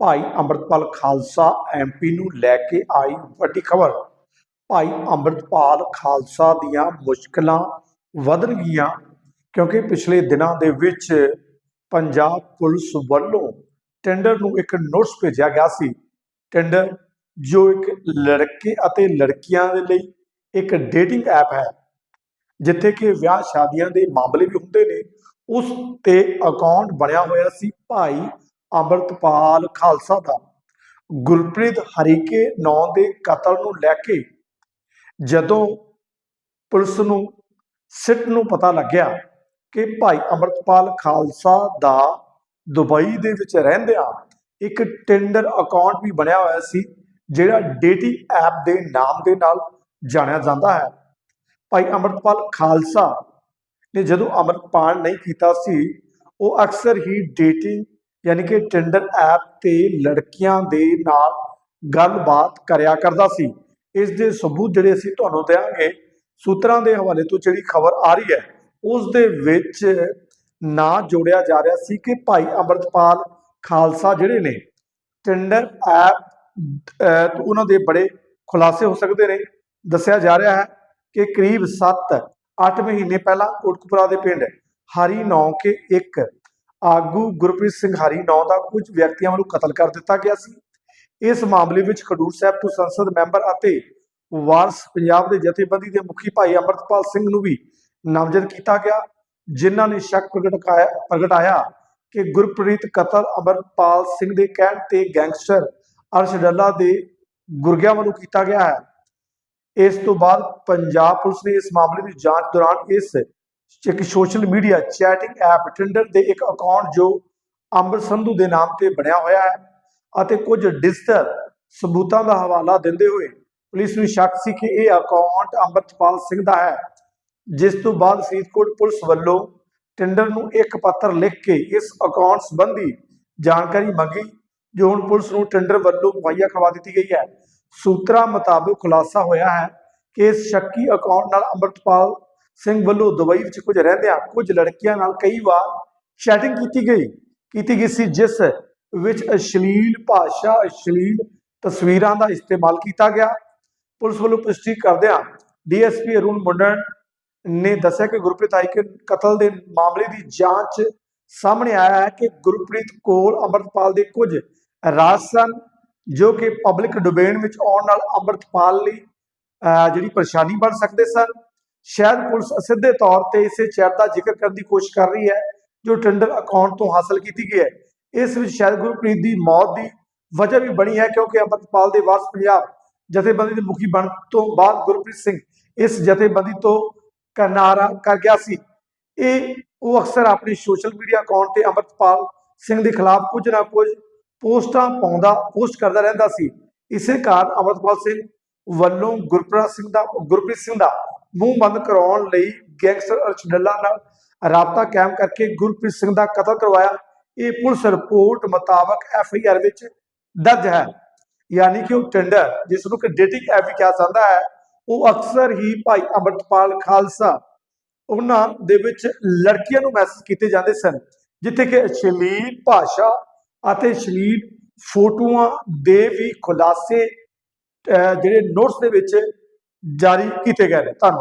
ਭਾਈ Amritpal Khalsa MP ਨੂੰ ਲੈ ਕੇ ਆਈ ਵੱਡੀ ਖਬਰ। ਭਾਈ ਅੰਮ੍ਰਿਤਪਾਲ ਖਾਲਸਾ ਦੀਆਂ ਮੁਸ਼ਕਲਾਂ ਵਧਣਗੀਆਂ ਕਿਉਂਕਿ ਪਿਛਲੇ ਦਿਨਾਂ ਦੇ ਵਿੱਚ ਪੰਜਾਬ ਪੁਲਿਸ ਵੱਲੋਂ ਟੈਂਡਰ ਨੂੰ ਇੱਕ ਨੋਟਿਸ ਭੇਜਿਆ ਗਿਆ ਸੀ। ਟੈਂਡਰ ਜੋ ਇੱਕ ਲੜਕੇ ਅਤੇ ਲੜਕੀਆਂ ਦੇ ਲਈ ਇੱਕ ਡੇਟਿੰਗ ਐਪ ਹੈ, ਜਿੱਥੇ ਕਿ ਵਿਆਹ ਸ਼ਾਦੀਆਂ ਦੇ ਮਾਮਲੇ ਵੀ ਹੁੰਦੇ ਨੇ। ਉਸ ਤੇ ਅਕਾਊਂਟ ਬਣਿਆ ਹੋਇਆ ਸੀ। ਭਾਈ ਅੰਮ੍ਰਿਤਪਾਲ ਖਾਲਸਾ ਦਾ ਗੁਰਪ੍ਰੀਤ ਹਰੀਕੇ ਨਾਂ ਦੇ ਕਤਲ ਨੂੰ ਲੈ ਕੇ ਜਦੋਂ ਪੁਲਿਸ ਨੂੰ ਸਿੱਟ ਨੂੰ ਪਤਾ ਲੱਗਿਆ ਕਿ ਭਾਈ ਅੰਮ੍ਰਿਤਪਾਲ ਖਾਲਸਾ ਦਾ ਦੁਬਈ ਦੇ ਵਿੱਚ ਰਹਿੰਦਿਆਂ ਇੱਕ ਟੈਂਡਰ ਅਕਾਊਂਟ ਵੀ ਬਣਿਆ ਹੋਇਆ ਸੀ, ਜਿਹੜਾ ਡੇਟੀ ਐਪ ਦੇ ਨਾਮ ਦੇ ਨਾਲ ਜਾਣਿਆ ਜਾਂਦਾ ਹੈ। ਭਾਈ ਅੰਮ੍ਰਿਤਪਾਲ ਖਾਲਸਾ ਨੇ ਜਦੋਂ ਅੰਮ੍ਰਿਤਪਾਲ ਨਹੀਂ ਕੀਤਾ ਸੀ, ਉਹ ਅਕਸਰ ਹੀ ਡੇਟਿੰਗ ਯਾਨੀ ਕਿ ਟੈਂਡਰ ਐਪ ਤੇ ਲੜਕੀਆਂ ਦੇ ਨਾਲ ਗੱਲਬਾਤ ਕਰਿਆ ਕਰਦਾ ਸੀ। ਇਸ ਦੇ ਸਬੂਤ ਜਿਹੜੇ ਅਸੀਂ ਤੁਹਾਨੂੰ ਦੇਵਾਂਗੇ ਸੂਤਰਾਂ ਦੇ ਹਵਾਲੇ ਤੋਂ ਜਿਹੜੀ ਖਬਰ ਆ ਰਹੀ ਹੈ, ਉਸ ਦੇ ਵਿੱਚ ਨਾ ਜੋੜਿਆ ਜਾ ਰਿਹਾ ਸੀ ਕਿ ਭਾਈ ਅੰਮ੍ਰਿਤਪਾਲ ਖਾਲਸਾ ਜਿਹੜੇ ਨੇ ਟੈਂਡਰ ਐਪ ਉਹਨਾਂ ਦੇ ਬੜੇ ਖੁਲਾਸੇ ਹੋ ਸਕਦੇ ਨੇ। ਦੱਸਿਆ ਜਾ ਰਿਹਾ ਹੈ ਕਿ ਕਰੀਬ 7-8 ਮਹੀਨੇ ਪਹਿਲਾਂ ਕੋਟਕਪੁਰਾ ਦੇ ਪਿੰਡ ਹਰੀ ਨੌ ਕੇ ਇੱਕ ਆਗੂ ਗੁਰਪ੍ਰੀਤ ਸਿੰਘ ਹਰੀ ਨੌ ਦਾ ਕੁਝ ਵਿਅਕਤੀਆਂ ਵੱਲੋਂ ਕਤਲ ਕਰ ਦਿੱਤਾ ਗਿਆ ਸੀ। ਇਸ ਮਾਮਲੇ ਵਿੱਚ ਖਡੂਰ ਸਾਹਿਬ ਤੋਂ ਸੰਸਦ ਮੈਂਬਰ ਅਤੇ ਵਾਰਸ ਪੰਜਾਬ ਦੇ ਜਥੇਬੰਦੀ ਦੇ ਮੁਖੀ ਭਾਈ ਅਮਰਤਪਾਲ ਸਿੰਘ ਨੂੰ ਵੀ ਨਾਮਜ਼ਦ ਕੀਤਾ ਗਿਆ, ਜਿਨ੍ਹਾਂ ਨੇ ਸ਼ੱਕ ਪ੍ਰਗਟਾਇਆ ਕਿ ਗੁਰਪ੍ਰੀਤ ਕਤਲ ਅਮਰਪਾਲ ਸਿੰਘ ਦੇ ਕਹਿਣ ਤੇ ਗੈਂਗਸਟਰ ਅਰਸ਼ ਡੱਲਾ ਦੇ ਗੁਰਗਿਆਂ ਵੱਲੋਂ ਕੀਤਾ ਗਿਆ ਹੈ। ਇਸ ਤੋਂ ਬਾਅਦ ਪੰਜਾਬ ਪੁਲਿਸ ਨੇ ਇਸ ਮਾਮਲੇ ਦੀ ਜਾਂਚ ਦੌਰਾਨ ਇਸ ਇੱਕ social media chatting app Tinder ਦੇ ਇੱਕ ਅਕਾਊਂਟ ਜੋ ਅੰਮ੍ਰਿਤ ਸੰਧੂ ਦੇ ਨਾਮ ਤੇ ਬਣਿਆ ਹੋਇਆ ਹੈ ਅਤੇ ਕੁਝ ਡਿਜੀਟਲ ਸਬੂਤਾਂ ਦਾ ਹਵਾਲਾ ਦਿੰਦੇ ਹੋਏ ਪੁਲਿਸ ਨੂੰ ਸ਼ੱਕ ਸੀ ਕਿ ਇਹ ਅਕਾਊਂਟ ਅੰਮ੍ਰਿਤਪਾਲ ਸਿੰਘ ਦਾ ਹੈ, ਜਿਸ ਤੋਂ ਬਾਅਦ ਫਰੀਦਕੋਟ ਪੁਲਿਸ ਵੱਲੋਂ ਟਿੰਡਰ ਨੂੰ ਇੱਕ ਪੱਤਰ ਲਿਖ ਕੇ ਇਸ ਅਕਾਊਂਟ ਸੰਬੰਧੀ ਜਾਣਕਾਰੀ ਮੰਗੀ, ਜੋ ਹੁਣ ਪੁਲਿਸ ਨੂੰ ਟਿੰਡਰ ਵੱਲੋਂ ਮੁਹੱਈਆ ਕਰਵਾ ਦਿੱਤੀ ਗਈ ਹੈ। ਸੂਤਰਾਂ ਮੁਤਾਬਕ ਖੁਲਾਸਾ ਹੋਇਆ ਹੈ ਕਿ ਇਸ ਸ਼ੱਕੀ ਅਕਾਊਂਟ ਨਾਲ ਅੰਮ੍ਰਿਤਪਾਲ ਸਿੰਘ ਵੱਲੋਂ ਦੁਬਈ ਵਿੱਚ ਕੁਝ ਰਹਿੰਦਿਆਂ ਕੁਝ ਲੜਕੀਆਂ ਨਾਲ ਕਈ ਵਾਰ ਚੈਟਿੰਗ ਕੀਤੀ ਗਈ। ਕੀਤੀ ਗਈ ਸੀ ਜਿਸ ਵਿੱਚ ਅਸ਼ਲੀਲ ਭਾਸ਼ਾ ਅਸ਼ਲੀਲ ਤਸਵੀਰਾਂ ਦਾ ਇਸਤੇਮਾਲ ਕੀਤਾ ਗਿਆ। ਪੁਲਿਸ ਵੱਲੋਂ ਪੁਸ਼ਟੀ ਕਰਦਿਆਂ ਡੀਐਸਪੀ ਅਰੁਣ ਮੁੰਡਨ ਨੇ ਦੱਸਿਆ ਕਿ ਗੁਰਪ੍ਰੀਤ ਹਾਈਕੇ ਕਤਲ ਦੇ ਮਾਮਲੇ ਦੀ ਜਾਂਚ ਸਾਹਮਣੇ ਆਇਆ ਹੈ ਕਿ ਗੁਰਪ੍ਰੀਤ ਕੋਲ ਅੰਮ੍ਰਿਤਪਾਲ ਦੇ ਕੁਝ ਰਾਜ਼ ਸਨ ਜੋ ਕਿ ਪਬਲਿਕ ਡੋਮੇਨ ਵਿੱਚ ਆਉਣ ਨਾਲ ਅੰਮ੍ਰਿਤਪਾਲ ਲਈ ਅਹ, ਜਿਹੜੀ ਪਰੇਸ਼ਾਨੀ ਬਣ ਸਕਦੇ ਸਨ। ਸ਼ਾਇਦ ਪੁਲਿਸ ਅਸਿੱਧੇ ਤੌਰ ਤੇ ਇਸੇ ਚੈਟ ਦਾ ਜ਼ਿਕਰ ਕਰਨ ਦੀ ਕੋਸ਼ਿਸ਼ ਕਰ ਰਹੀ ਹੈ, ਜੋ ਟੈਂਡਰ ਅਕਾਊਂਟ ਤੋਂ ਹਾਸਲ ਕੀਤੀ ਗਈ ਹੈ। ਇਸ ਵਿੱਚ ਸ਼ਾਇਦ ਗੁਰਪ੍ਰੀਤ ਦੀ ਮੌਤ ਦੀ ਵਜ੍ਹਾ ਵੀ ਬਣੀ ਹੈ, ਕਿਉਂਕਿ ਅੰਮ੍ਰਿਤਪਾਲ ਦੇ ਵਾਰਸ ਪੰਜਾਬ ਜਥੇਬੰਦੀ ਦੇ ਮੁਖੀ ਬਣ ਤੋਂ ਬਾਅਦ ਗੁਰਪ੍ਰੀਤ ਸਿੰਘ ਇਸ ਜਥੇਬੰਦੀ ਤੋਂ ਕਿਨਾਰਾ ਕਰ ਗਿਆ ਸੀ। ਇਹ, ਉਹ ਅਕਸਰ ਆਪਣੀ ਸੋਸ਼ਲ ਮੀਡੀਆ ਅਕਾਊਂਟ ਤੇ ਅੰਮ੍ਰਿਤਪਾਲ ਸਿੰਘ ਦੇ ਖਿਲਾਫ ਕੁਝ ਨਾ ਕੁਝ ਪੋਸਟਾਂ ਪਾਉਂਦਾ, ਪੋਸਟ ਕਰਦਾ ਰਹਿੰਦਾ ਸੀ। ਇਸੇ ਕਾਰਨ ਅੰਮ੍ਰਿਤਪਾਲ ਸਿੰਘ ਵੱਲੋਂ ਗੁਰਪ੍ਰੀਤ ਸਿੰਘ ਦਾ, ਗੁਰਪ੍ਰੀਤ ਸਿੰਘ ਦਾ ਮੂੰਹ ਬੰਦ ਕਰਾਉਣ ਲਈ ਗੈਂਗਸਟਰ ਅਰਸ਼ਡੱਲਾ ਨਾਲ ਰਾਬਤਾ ਕਾਇਮ ਕਰਕੇ ਗੁਰਪ੍ਰੀਤ ਸਿੰਘ ਦਾ ਕਤਲ ਕਰਵਾਇਆ। ਇਹ ਪੁਲਿਸ ਰਿਪੋਰਟ ਮੁਤਾਬਕ ਐਫ ਆਈ ਆਰ ਵਿੱਚ ਦਰਜ ਹੈ। ਯਾਨੀ ਕਿ ਉਹ ਟੈਂਡਰ, ਜਿਸ ਨੂੰ ਕਿ ਡੇਟਿੰਗ ਐਪ ਵੀ ਕਿਹਾ ਜਾਂਦਾ ਹੈ, ਉਹ ਅਕਸਰ ਹੀ ਭਾਈ ਅੰਮ੍ਰਿਤਪਾਲ ਖਾਲਸਾ, ਉਹਨਾਂ ਦੇ ਵਿੱਚ ਲੜਕੀਆਂ ਨੂੰ ਮੈਸੇਜ ਕੀਤੇ ਜਾਂਦੇ ਸਨ, ਜਿੱਥੇ ਕਿ ਅਸ਼ਲੀਲ ਭਾਸ਼ਾ ਅਤੇ ਅਸ਼ਲੀਲ ਫੋਟੋਆਂ ਦੇ ਵੀ ਖੁਲਾਸੇ, ਅਹ ਜਿਹੜੇ ਨੋਟਸ ਦੇ ਵਿੱਚ ਜਾਰੀ ਕੀਤੇ ਗਏ ਨੇ। ਧੰਨਵਾਦ।